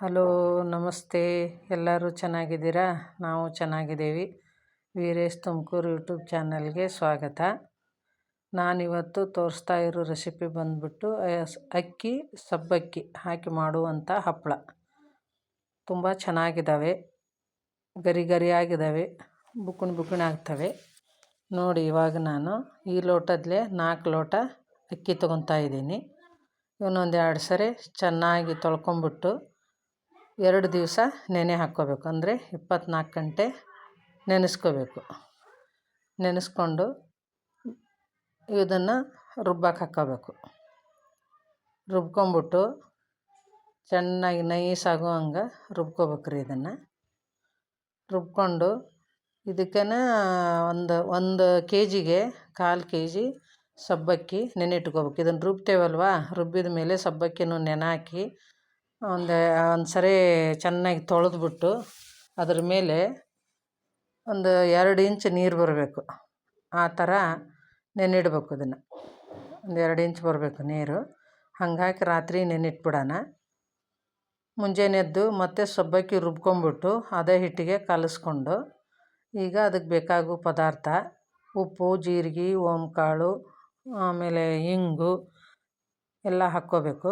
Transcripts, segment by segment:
Hello, ನಮಸ್ತೆ. ಎಲ್ಲರೂ ಚೆನ್ನಾಗಿದ್ದೀರಾ? ನಾವು ಚೆನ್ನಾಗಿದ್ದೀವಿ. ವೀರೇಶ್ ತುಮಕೂರು ಯೂಟ್ಯೂಬ್ ಚಾನಲ್ಗೆ ಸ್ವಾಗತ. ನಾನಿವತ್ತು ತೋರಿಸ್ತಾ ಇರೋ ರೆಸಿಪಿ ಬಂದ್ಬಿಟ್ಟು ಅಕ್ಕಿ, ಸಬ್ಬಕ್ಕಿ ಹಾಕಿ ಮಾಡುವಂಥ ಹಪ್ಪಳ ತುಂಬ ಚೆನ್ನಾಗಿದ್ದಾವೆ. ಗರಿ ಗರಿಯಾಗಿದ್ದಾವೆ. ಬುಕ್ಕುಣ್ ಬುಕ್ಕುಣ್ ಆಗ್ತವೆ. ನೋಡಿ, ಇವಾಗ ನಾನು ಈ ಲೋಟದಲ್ಲೇ ನಾಲ್ಕು ಲೋಟ ಅಕ್ಕಿ ತೊಗೊತಾ ಇದ್ದೀನಿ. ಇವನ್ನೊಂದು ಎರಡು ಸರಿ ಚೆನ್ನಾಗಿ ತೊಳ್ಕೊಂಬಿಟ್ಟು ಎರಡು ದಿವಸ ನೆನೆ ಹಾಕ್ಕೋಬೇಕು. ಅಂದರೆ ಇಪ್ಪತ್ನಾಲ್ಕು ಗಂಟೆ ನೆನೆಸ್ಕೋಬೇಕು. ನೆನೆಸ್ಕೊಂಡು ಇದನ್ನು ರುಬ್ಬಕ್ಕೆ ಹಾಕ್ಕೋಬೇಕು. ರುಬ್ಕೊಂಬಿಟ್ಟು ಚೆನ್ನಾಗಿ ನೈಸ್ ಆಗೋ ಹಂಗೆ ರುಬ್ಕೋಬೇಕ್ರಿ ಇದನ್ನು. ರುಬ್ಕೊಂಡು ಇದಕ್ಕೆ ಒಂದು ಒಂದು ಕೆ ಜಿಗೆ ಕಾಲು ಕೆ ಜಿ ಸಬ್ಬಕ್ಕಿ ನೆನೆ ಇಟ್ಕೋಬೇಕು. ಇದನ್ನು ರುಬ್ತೇವಲ್ವ? ರುಬ್ಬಿದ ಮೇಲೆ ಸಬ್ಬಕ್ಕಿನೂ ನೆನೆ ಹಾಕಿ ಒಂದು ಒಂದು ಸರಿ ಚೆನ್ನಾಗಿ ತೊಳೆದ್ಬಿಟ್ಟು ಅದ್ರ ಮೇಲೆ ಒಂದು ಎರಡು ಇಂಚ್ ನೀರು ಬರಬೇಕು. ಆ ಥರ ನೆನಿಡ್ಬೇಕು ಅದನ್ನು. ಒಂದು ಎರಡು ಇಂಚ್ ಬರಬೇಕು ನೀರು. ಹಂಗಾಕಿ ರಾತ್ರಿ ನೆನಿಟ್ಬಿಡೋಣ ಮುಂಜಾನೆ ಎದ್ದು ಮತ್ತೆ ಸೊಬ್ಬಕ್ಕಿ ರುಬ್ಕೊಂಬಿಟ್ಟು ಅದೇ ಹಿಟ್ಟಿಗೆ ಕಲಸ್ಕೊಂಡು ಈಗ ಅದಕ್ಕೆ ಬೇಕಾಗೋ ಪದಾರ್ಥ ಉಪ್ಪು, ಜೀರಿಗೆ, ಓಂಕಾಳು, ಆಮೇಲೆ ಇಂಗು ಎಲ್ಲ ಹಾಕ್ಕೋಬೇಕು.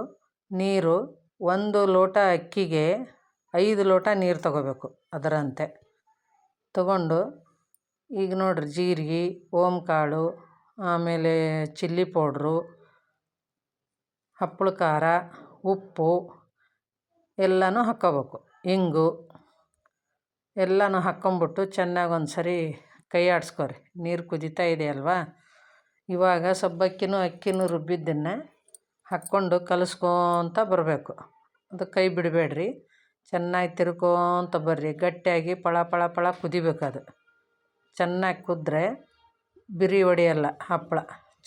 ನೀರು ಒಂದು ಲೋಟ ಅಕ್ಕಿಗೆ ಐದು ಲೋಟ ನೀರು ತಗೋಬೇಕು ಅದರಂತೆ. ತಗೊಂಡು ಈಗ ನೋಡಿರಿ ಜೀರಿಗೆ, ಓಂಕಾಳು, ಆಮೇಲೆ ಚಿಲ್ಲಿ ಪೌಡ್ರು, ಹಪ್ಪಳ ಖಾರ, ಉಪ್ಪು ಎಲ್ಲನೂ ಹಾಕ್ಕೋಬೇಕು. ಇಂಗು ಎಲ್ಲನೂ ಹಾಕ್ಕೊಂಬಿಟ್ಟು ಚೆನ್ನಾಗಿ ಒಂದು ಸರಿ ಕೈ ಆಡಿಸ್ಕೊರಿ. ನೀರು ಕುದೀತಾ ಇದೆಯಲ್ವಾ? ಇವಾಗ ಸಬ್ಬಕ್ಕಿನೂ ಅಕ್ಕಿನೂ ರುಬ್ಬಿದ್ದನ್ನು ಹಾಕ್ಕೊಂಡು ಕಲಸ್ಕೊತ ಬರಬೇಕು. ಅದು ಕೈ ಬಿಡಬೇಡ್ರಿ. ಚೆನ್ನಾಗಿ ತಿರ್ಕೋತ ಬರ್ರಿ. ಗಟ್ಟಿಯಾಗಿ ಪಳ ಪಳ ಪಳ ಕುದಿಬೇಕು ಅದು. ಚೆನ್ನಾಗಿ ಕುದ್ರೆ ಬಿರಿ ಒಡೆಯಲ್ಲ ಹಪ್ಪಳ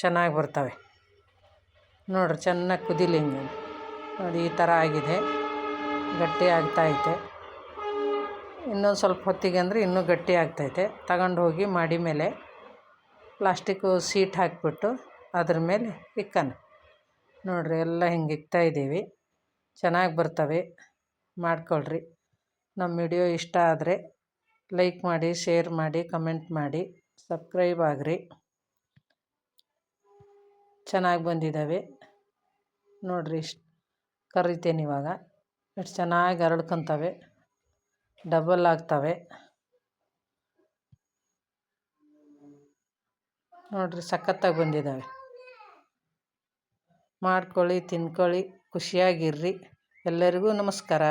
ಚೆನ್ನಾಗಿ ಬರ್ತವೆ. ನೋಡಿರಿ ಚೆನ್ನಾಗಿ ಕುದಿಲಿ ಹಿಂಗೆ. ನೋಡಿ ಈ ಥರ ಆಗಿದೆ. ಗಟ್ಟಿ ಆಗ್ತಾಯಿದೆ ಇನ್ನೊಂದು ಸ್ವಲ್ಪ ಹೊತ್ತಿಗೆ ಅಂದರೆ ಇನ್ನೂ ಗಟ್ಟಿ ಆಗ್ತೈತೆ ತಗೊಂಡು ಹೋಗಿ ಮಾಡಿ ಮೇಲೆ ಪ್ಲಾಸ್ಟಿಕ್ಕು ಸೀಟ್ ಹಾಕಿಬಿಟ್ಟು ಅದ್ರ ಮೇಲೆ ಇಕ್ಕನ. ನೋಡಿರಿ ಎಲ್ಲ ಹಿಂಗೆ ಇಕ್ತಾಯಿದ್ದೀವಿ ಚೆನ್ನಾಗಿ ಬರ್ತವೆ. ಮಾಡ್ಕೊಳ್ರಿ. ನಮ್ಮ ವಿಡಿಯೋ ಇಷ್ಟ ಆದರೆ ಲೈಕ್ ಮಾಡಿ, ಶೇರ್ ಮಾಡಿ, ಕಮೆಂಟ್ ಮಾಡಿ, ಸಬ್ಸ್ಕ್ರೈಬ್ ಆಗಿರಿ. ಚೆನ್ನಾಗಿ ಬಂದಿದ್ದಾವೆ ನೋಡಿರಿ ಇಷ್ಟು ಕರಿತೀನಿ ಇವಾಗ. ಎಷ್ಟು ಚೆನ್ನಾಗಿ ಹರಡ್ಕೊತವೆ ಡಬಲ್ ಆಗ್ತವೆ. ನೋಡಿರಿ ಸಖತ್ತಾಗಿ ಬಂದಿದ್ದಾವೆ ಮಾಡ್ಕೊಳ್ಳಿ ತಿನ್ಕೊಳ್ಳಿ ಖುಷಿಯಾಗಿರ್ರಿ. ಎಲ್ಲರಿಗೂ ನಮಸ್ಕಾರ.